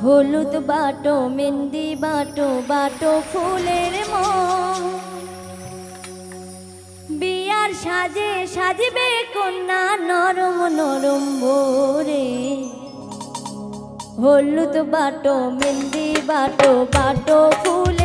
হলুদ বাটো, মেহেন্দি বাটো বাটো ফুলের মো বিয়ার সাজে সাজবে কন্যা নরম নরম ভোরে। হলুদ বাটো, মেহেন্দি বাটো বাটো ফুল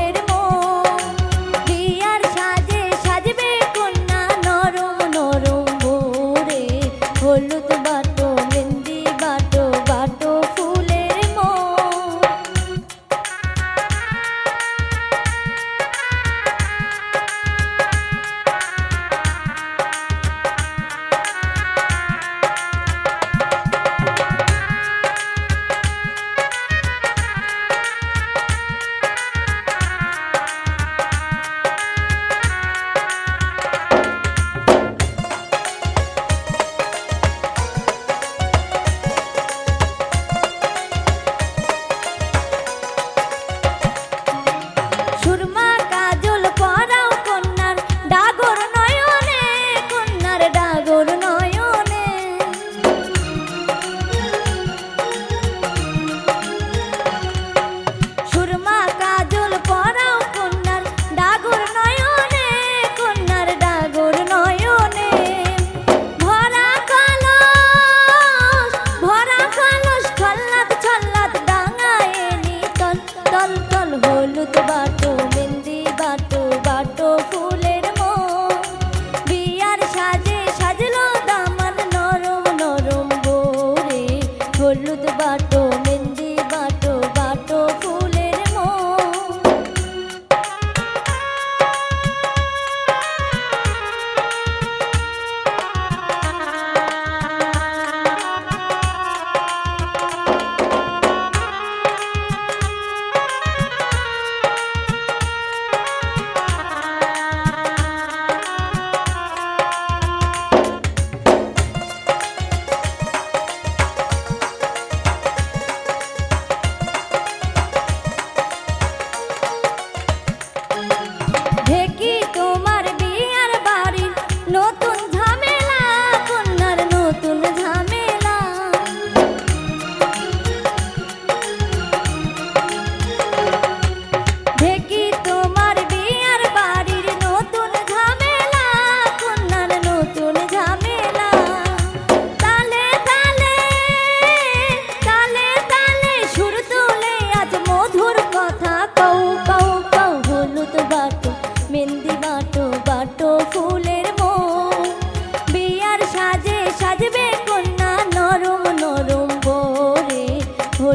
नो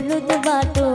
হলুদ বাটো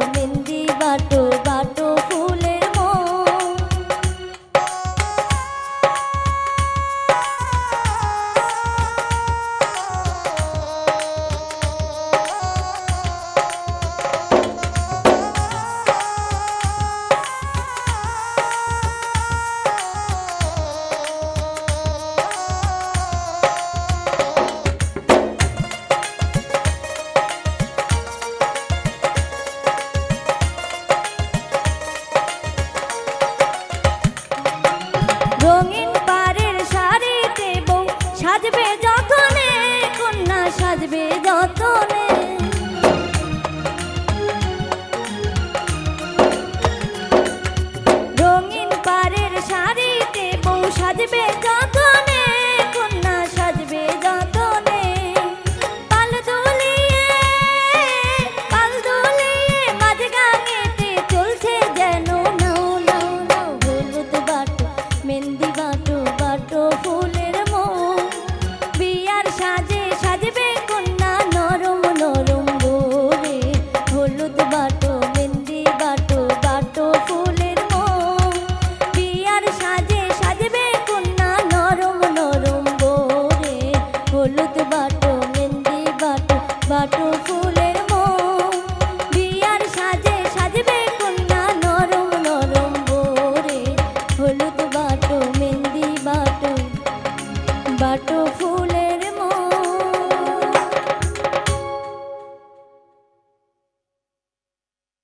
ফুলে